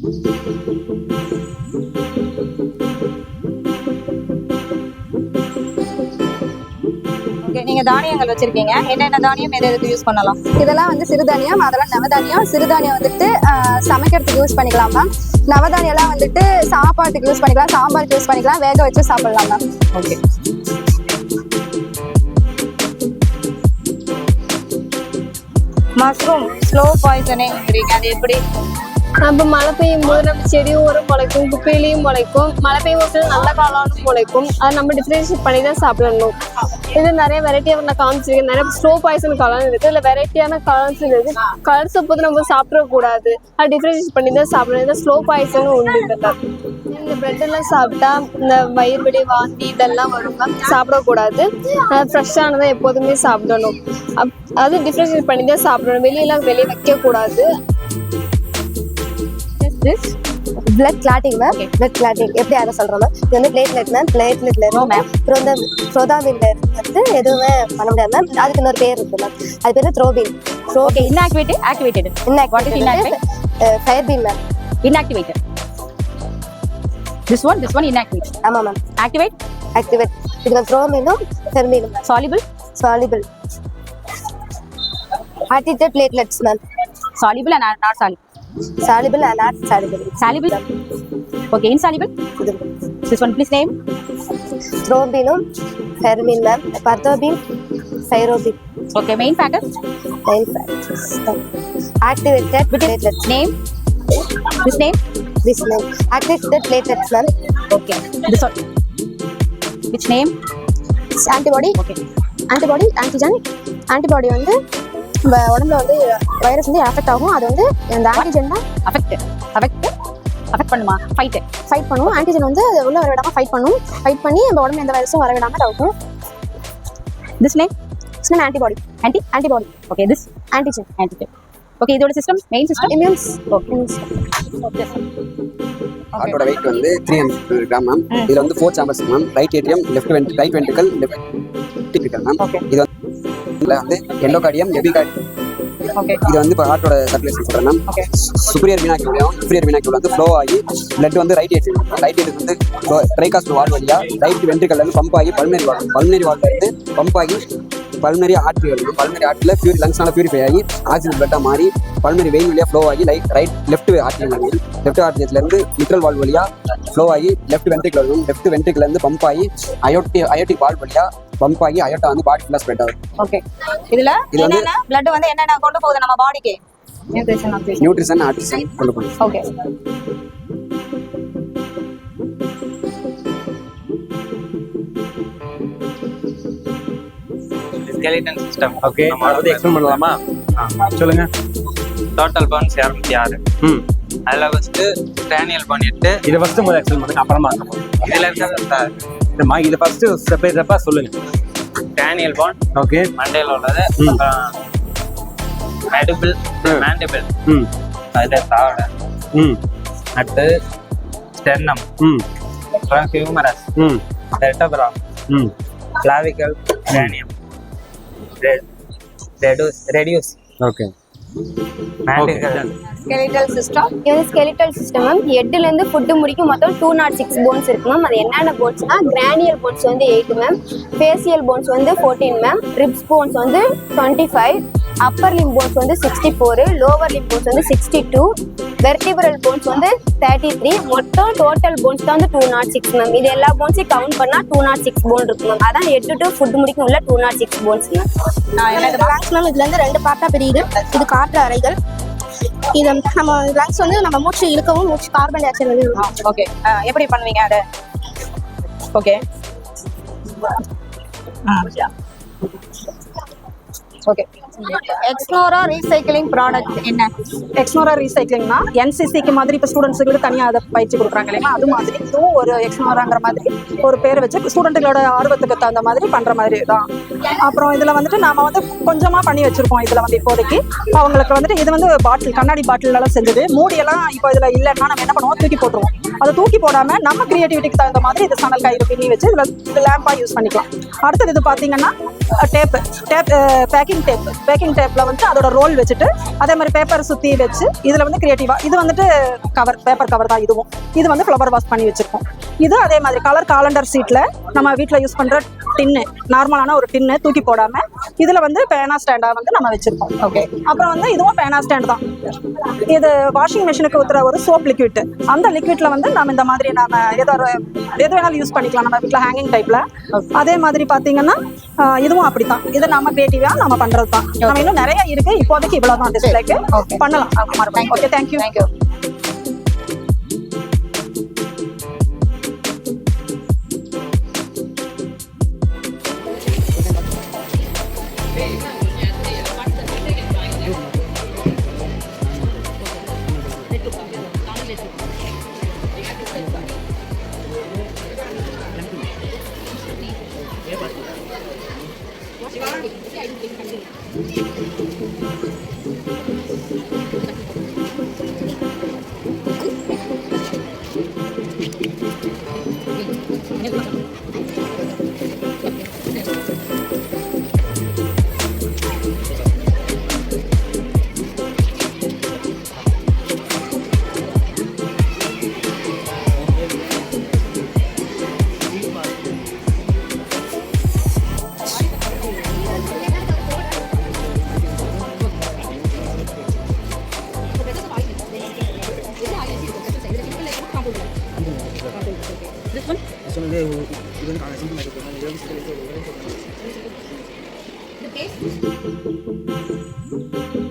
நீங்க தானியங்கள் வச்சிருக்கீங்க. என்னென்ன தானியம் எது எதுக்கு யூஸ் பண்ணலாம்? இதெல்லாம் வந்து சிறுதானியம் அதெல்லாம் நவதானியம். சிறுதானியம் வந்துட்டு சமைக்கிறதுக்கு யூஸ் பண்ணிக்கலாம் மேம் நவதானியம்லாம் வந்துட்டு சாப்பாட்டுக்கு யூஸ் பண்ணிக்கலாம் சாம்பாருக்கு யூஸ் பண்ணிக்கலாம் வேக வச்சு சாப்பிடலாம் ma'am okay mushroom slow poisoning அது எப்படி? அப்போ மழை பெய்யும் போது நம்ம செடியும் ஒரு முளைக்கும் குப்பையிலையும் முளைக்கும். மழை பெய்யும் போது நல்ல காலம் முளைக்கும். அதை நம்ம டிஃப்ரென்ஷியேட் பண்ணி தான் சாப்பிடணும். இது நிறைய வெரைட்டியாக நான் காமிச்சிருக்கேன். நிறைய ஸ்லோ பாய்சன் காளான் இருக்கு. இல்லை வெரைட்டியான காளான்ஸ் இருக்கு. கலர்ஸ் போது நம்ம சாப்பிடக்கூடாது அது டிஃப்ரென்ஷியேட் பண்ணி தான் சாப்பிடணும். இதை ஸ்லோ பாய்சனும் உண்டு இந்த bread எல்லாம் சாப்பிட்டா இந்த வயிறு வலி வாந்தி இதெல்லாம் வரும் சாப்பிடக்கூடாது ஃப்ரெஷ்ஷானதை எப்போதுமே சாப்பிடணும். அப் அது டிஃப்ரென்ஷியேட் பண்ணி தான் சாப்பிடணும். வெளியெல்லாம் வெளியே வைக்கக்கூடாது blood clotting ma'am blood clotting எப்படி அதை சொல்றோம் மேம் இது வந்து பிளேட்லெட் மேம் பிளேட்லெட்ல No, ma'am. இருக்கு அப்புறம் இந்த ப்ரோதாபின்ல வந்து எதுவுமே பண்ண முடியாது மேம் அதுக்கு இன்னொரு பேர் இருக்கு மேம் அது பேர் thrombin okay inactivated activated. What is inactive fibrin ma'am inactivated. This one this one inactivated. ஆமா மேம் ஆக்டிவேட் இது மேம் த்ரோமினும் ஃபெர்மினும் ma'am soluble? Soluble ஆர்டிட்டட் platelets ma'am soluble and not soluble soluble okay insoluble? This one please name. த்ரோபினும் fibrin ma'am prothrombin ஃபைரோபின் okay main factor? Nine factors activated platelets name? This name? This ma'am activated platelets ma'am okay this one. Which name? Antibody okay. Antibody antigen antibody வந்து நம்ம உடம்புல வந்து virus வந்து affect ஆகும். அது வந்து அந்த ஆன்டிஜன் தான் affect affect affect பண்ணுமா? Fight. ஃபைட் பண்ணும். ஆன்டிஜன் வந்து அது உள்ள வர விடாம ஃபைட் பண்ணும். ஃபைட் பண்ணி நம்ம உடம்புல எந்த வைரஸும் வர விடாம தடுக்கும் this name? It's antibody anti? Antibody okay this? Antigen antigen. Okay இதோட system main system immunes okay. ஹார்ட்டோட வெயிட் வந்து த்ரீ ஹண்ட்ரட் கிராம் மேம். இதுல வந்து four chambers ma'am right atrium left vent right ventricle left ma'am Okay. இது வந்து இதுல வந்து endocardium epicardium okay இது வந்து இப்போ ஹார்ட்டோட சர்க்குலேஷன் சொல்றேன் மேம். சுப்பீரியர் வினாக்கியூலையும் சுப்பீரியர் வினாக்கியூல் வந்து ஃப்ளோ ஆகி பிளட் வந்து ரைட் ஏட்ரியம் ரைட் ஏட்ரியம் வந்து ட்ரைகாஸ்ட் வால் வழியா ரைட் வென்ட்ரிக்கல்ல இருந்து பம்ப் ஆகி பல்மனரி வால் பல்மனரி வால்ல இருந்து பம்ப் ஆகி பல்மனரி ஆர்ட்ரி வரும் பல்மனரி ஆர்ட்ரியில் பியூரி லங்ஸ்னால பியூரிஃபை ஆகி ஆக்சிஜன் பிளட்டாக மாறி பல்மனரி வெயின் வழியா ஃப்ளோ ஆகி லைட் ரைட் லெஃப்ட் ஆர்ட்ரி லெஃப்ட் ஆர்ட்ரியத்துல இருந்து மிட்ரல் வால் வழியா ஃப்ளோ ஆகி லெஃப்ட் வென்ட்ரிக்கல் வரும் லெஃப்ட் வென்ட்ரிக்கல் இருந்து பம்ப் ஆகி அயோட்டி அயோட்டிக் வால் வழியா பம்ப் ஆகி அயோட்டா வந்து பாடி ஃபுல்லாக ஸ்ப்ரெட் ஆகும் okay. இதுல இது வந்து- blood வந்து என்னென்ன கொண்டு போகுது நம்ம பாடிக்கு நியூட்ரிஷன் நியூட்ரிஷன் ஆர்டிசன் கொண்டு போகணும் okay. ஸ்கெலிட்டன் சிஸ்டம் ஓகே அதை வந்து எக்ஸ்பிளைன் பண்ணலாமா? சொல்லுங்க. டோட்டல் பவுன்ஸ் இரநூத்தி ஆறு ம். அதில் ஃபஸ்ட்டு கிரானியல் பவுன் எட்டு. இதை ஃபர்ஸ்ட் முதல்ல எக்ஸ்பிளைன் பண்ணுங்க அப்புறமா இதில் இருக்கிறது இல்லைம்மா இதை ஃபர்ஸ்ட் செப்பரேட் செப்பா சொல்லுங்க. கிரானியல் பவுன் ஓகே மண்டையில் உள்ளது. மெடிபிள். மேண்டிபிள் ம். அது தாவடை ம். நட்டு ஸ்டெர்னம் ம். அப்புறம் ஹியூமரஸ் ம். வெர்டபிரா ம். Clavicle cranium radius radius okay skeletal system. இது வந்து ஸ்கெலிட்டல் சிஸ்டம் மேம் ஹெட்ல இருந்து ஃபுட்டு முடிக்கும் மொத்தம் டூ நாட் சிக்ஸ் போன்ஸ் இருக்கு மேம் அது என்னென்ன போன்ஸ்னா கிரானியல் போன்ஸ் வந்து எயிட் மேம் ஃபேசியல் போன்ஸ் வந்து ஃபோர்டீன் மேம் ரிப்ஸ் போன்ஸ் வந்து twenty five upper limb bones வந்து sixty four lower limb bones வந்து சிக்ஸ்டி டூ வெர்டிபிரல் போன்ஸ் வந்து தேர்ட்டி த்ரீ மொத்தம் டோட்டல் போன்ஸ் தான் வந்து டூ நாட் சிக்ஸ் மேம் இது எல்லா போன்ஸையும் கவுண்ட் பண்ணால் டூ நாட் சிக்ஸ் போன் இருக்கு மேம் அதான் எட்டு டு ஃபுட் முடிக்கும் உள்ள two naught six bones ma'am நான் என்னது லங்ஸ் மேம் இதுல இருந்து ரெண்டு பார்ட்டா பிரியுது. இது காற்று அறைகள். இது நம்ம லங்ஸ் வந்து நம்ம மூச்சு இழுக்கவும் மூச்சு கார்பன் டை ஆக்சைடு ஓகே எப்படி பண்ணுவீங்க அதை? Okay okay Exnora recycling product என்ன? எக்ஸ்னோரா ரீசைக்கிளிங்னா என்சிசிக்கு மாதிரி இப்போ ஸ்டூடெண்ட்ஸுக்கு தனியாக அதை பயிற்சி கொடுக்குறாங்க இல்லையா? அது மாதிரி. இதுவும் ஒரு எக்ஸ்னோராங்கிற மாதிரி ஒரு பேர் வச்சு ஸ்டூடெண்ட்டுகளோட ஆர்வத்துக்கு தகுந்த மாதிரி பண்ணுற மாதிரி தான். அப்புறம் இதில் வந்துட்டு நாம வந்து கொஞ்சமாக பண்ணி வச்சுருக்கோம் இதில் வந்து இப்போதைக்கு. அவங்களுக்கு வந்துட்டு இது வந்து பாட்டில் கண்ணாடி பாட்டிலெலாம் செஞ்சது. மூடியெல்லாம் இப்போ இதில் இல்லைன்னா நம்ம என்ன பண்ணுவோம்? தூக்கி போட்டுருவோம். அதை தூக்கி போடாமல் நம்ம கிரியேட்டிவிட்டிக்கு தகுந்த மாதிரி இது சணல் கயிறு பின்னி வச்சு இதில் லேம்பாக யூஸ் பண்ணிக்கலாம். அடுத்தது இது பார்த்தீங்கன்னா tape tape packing tape packing டேப்ல வந்து அதோட ரோல் வச்சுட்டு அதே மாதிரி பேப்பர் சுத்தி வச்சு இதுல வந்து கிரியேட்டிவா இது வந்துட்டு கவர் பேப்பர் கவர் தான் இதுவும். இது வந்து ஃப்ளவர் வாஷ் பண்ணி வச்சிருக்கோம். இது அதே மாதிரி கலர் காலண்டர் சீட்ல நம்ம வீட்ல யூஸ் பண்ற டின்னு நார்மலான ஒரு டின்னு தூக்கி போடாம இதுல வந்து பேனா ஸ்டாண்டா வந்து நம்ம வச்சிருக்கோம். ஓகே அப்புறம் வந்து இதுவும் பேனா ஸ்டாண்ட் தான். இது வாஷிங் மிஷினுக்கு ஊத்துற ஒரு சோப் லிக்விட் அந்த லிக்விட்ல வந்து நம்ம இந்த மாதிரி நாம ஏதோ ஒரு எது வேணாலும் யூஸ் பண்ணிக்கலாம். நம்ம வீட்ல ஹேங்கிங் டைப்ல அதே மாதிரி பாத்தீங்கன்னா ஆஹ், இதுவும் அப்படித்தான். இது நம்ம கிரியேட்டிவா நம்ம பண்றது தான் நம்ம இன்னும் நிறைய இருக்கு. இப்போதைக்கு இவ்வளவுதான் டிஸ்பிளேக்கு பண்ணலாம். Okay thank you thank you 我喜欢二零我现在 손? 저는 왜 이런 강한 생각이 들면 여기서 그래서 이런 거.